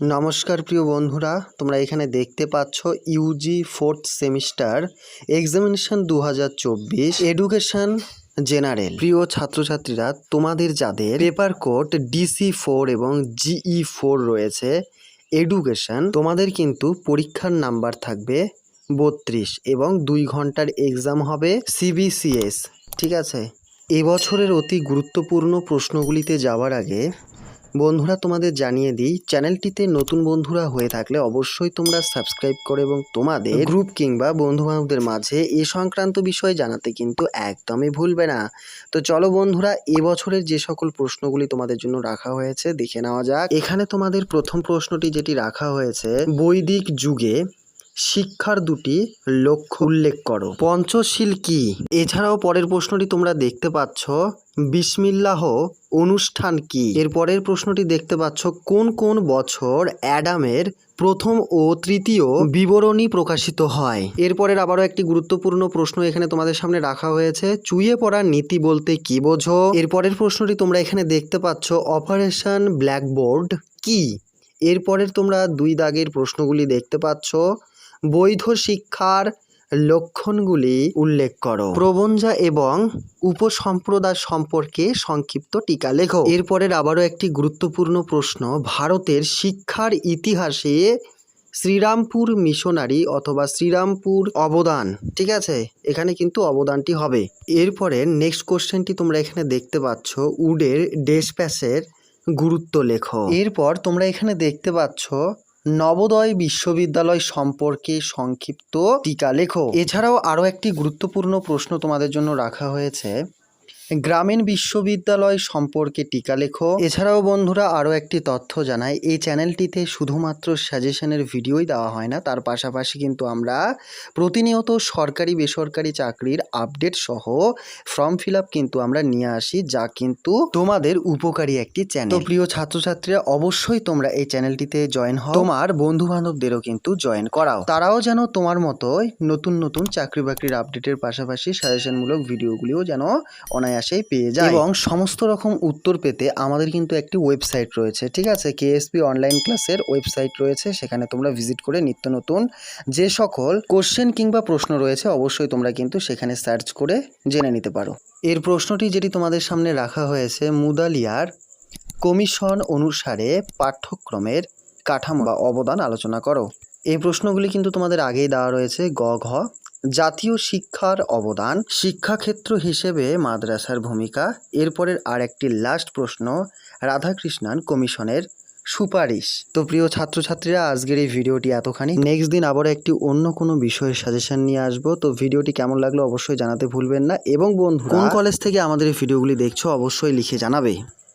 নমস্কার প্রিয় বন্ধুরা, তোমরা এখানে দেখতে পাচ্ছ ইউজি ফোর্থ সেমিস্টার এক্সামিনেশন দু হাজার চব্বিশ এডুকেশন জেনারেল প্রিয় ছাত্রছাত্রীরা, তোমাদের যাদের পেপার কোড ডিসি ফোর এবং জিই ফোর রয়েছে এডুকেশন তোমাদের কিন্তু পরীক্ষার নাম্বার থাকবে বত্রিশ এবং দুই ঘণ্টার এক্সাম হবে সিবিসিএস ঠিক আছে? এবছরের অতি গুরুত্বপূর্ণ প্রশ্নগুলিতে যাওয়ার আগে বন্ধুরা তোমাদের জানিয়ে দিই, চ্যানেলটিতে নতুন বন্ধুরা হয়ে থাকলে অবশ্যই তোমরা সাবস্ক্রাইব করো এবং তোমাদের গ্রুপ কিংবা বন্ধুবান্ধবদের মাঝে এ সংক্রান্ত বিষয় জানাতে কিন্তু একদমই ভুলবে না। তো চলো বন্ধুরা এবছরের যে সকল প্রশ্নগুলি তোমাদের জন্য রাখা হয়েছে, দেখে নেওয়া যাক। এখানে তোমাদের প্রথম প্রশ্নটি যেটি রাখা হয়েছে, বৈদিক যুগে শিক্ষার দুটি লক্ষ্য উল্লেখ করো। পঞ্চশীল কি? এছাড়াও পরের প্রশ্নটি তোমরা দেখতে পাচ্ছ। বিসমিল্লাহ অনুষ্ঠান কি? এর পরের প্রশ্নটি দেখতে পাচ্ছ কোন কোন বছর অ্যাডামের প্রথম ও তৃতীয় বিবরণী প্রকাশিত হয়। এরপরের আবারও একটি গুরুত্বপূর্ণ প্রশ্ন এখানে তোমাদের সামনে রাখা হয়েছে। চুইয়ে পড়ার নীতি বলতে কি বোঝো? এরপরের প্রশ্নটি তোমরা এখানে দেখতে পাচ্ছ অপারেশন ব্ল্যাকবোর্ড কি? এরপরের তোমরা দুই দাগের প্রশ্নগুলি দেখতে পাচ্ছ। বৈধ শিক্ষার লক্ষণগুলি উল্লেখ করো। প্রবঞ্জা এবং উপসম্প্রদায় সম্পর্কে সংক্ষিপ্ত টিকা লেখো। এরপরের আবারও একটি গুরুত্বপূর্ণ প্রশ্ন, ভারতের শিক্ষার ইতিহাসে শ্রীরামপুর মিশনারি অথবা শ্রীরামপুর অবদান, ঠিক আছে? এখানে কিন্তু অবদানটি হবে। এরপরে নেক্সট কোশ্চেনটি তোমরা এখানে দেখতে পাচ্ছ, উডের ডেসপ্যাসের গুরুত্ব লেখো। এরপর তোমরা এখানে দেখতে পাচ্ছ নবোদয় বিশ্ববিদ্যালয় সম্পর্কে সংক্ষিপ্ত টিকা লেখো। এছাড়াও আরও একটি গুরুত্বপূর্ণ প্রশ্ন তোমাদের জন্য রাখা হয়েছে। গ্রামীণ বিশ্ববিদ্যালয় সম্পর্কে টিকা লেখো। এছাড়াও বন্ধুরা আরও একটি তথ্য জানাই, এই চ্যানেলটিতে শুধুমাত্র সাজেশনের ভিডিওই দেওয়া হয় না, তার পাশাপাশি কিন্তু আমরা প্রতিনিয়ত সরকারি বেসরকারি চাকরির আপডেট সহ ফর্ম ফিল কিন্তু আমরা নিয়ে আসি, যা কিন্তু তোমাদের উপকারী একটি চ্যানেল। প্রিয় ছাত্রছাত্রীরা, অবশ্যই তোমরা এই চ্যানেলটিতে জয়েন হও। তোমার বন্ধু বান্ধবদেরও কিন্তু জয়েন করাও। তারাও যেন তোমার মতোই নতুন নতুন চাকরি বাকরির আপডেটের পাশাপাশি সাজেশনমূলক ভিডিওগুলিও যেন অনায়াসেই পেয়ে যায় এবং সমস্ত রকম উত্তর পেতে আমাদের কিন্তু একটি ওয়েবসাইট রয়েছে, ঠিক আছে? কেএসপি অনলাইন ক্লাসের ওয়েবসাইট রয়েছে, সেখানে তোমরা ভিজিট করে নিত্য নতুন যে সকল কোশ্চেন কিংবা প্রশ্ন রয়েছে, অবশ্যই তোমরা কিন্তু সেখানে সার্চ করে জেনে নিতে পারো। এর প্রশ্নটি যেটি তোমাদের সামনে রাখা হয়েছে, মুদালিয়ার কমিশন অনুসারে পাঠ্যক্রমের কাঠামো বা অবদান আলোচনা করো। এই প্রশ্নগুলি কিন্তু তোমাদের আগেই দেওয়া রয়েছে, গ, ঘ। জাতীয় শিক্ষার অবদান শিক্ষাক্ষেত্র হিসেবে মাদ্রাসার ভূমিকা। এরপরের আর একটি লাস্ট প্রশ্ন, রাধাকৃষ্ণান কমিশনের সুপারিশ। তো প্রিয় ছাত্রছাত্রীরা, আজকের এই ভিডিওটি এতখানি। নেক্সট দিন আবার একটি অন্য কোনো বিষয়ের সাজেশন নিয়ে আসব। তো ভিডিওটি কেমন লাগল অবশ্যই জানাতে ভুলবেন না। এবং বন্ধু কোন কলেজ থেকে আমাদের এই ভিডিওগুলি দেখছ অবশ্যই লিখে জানাবে।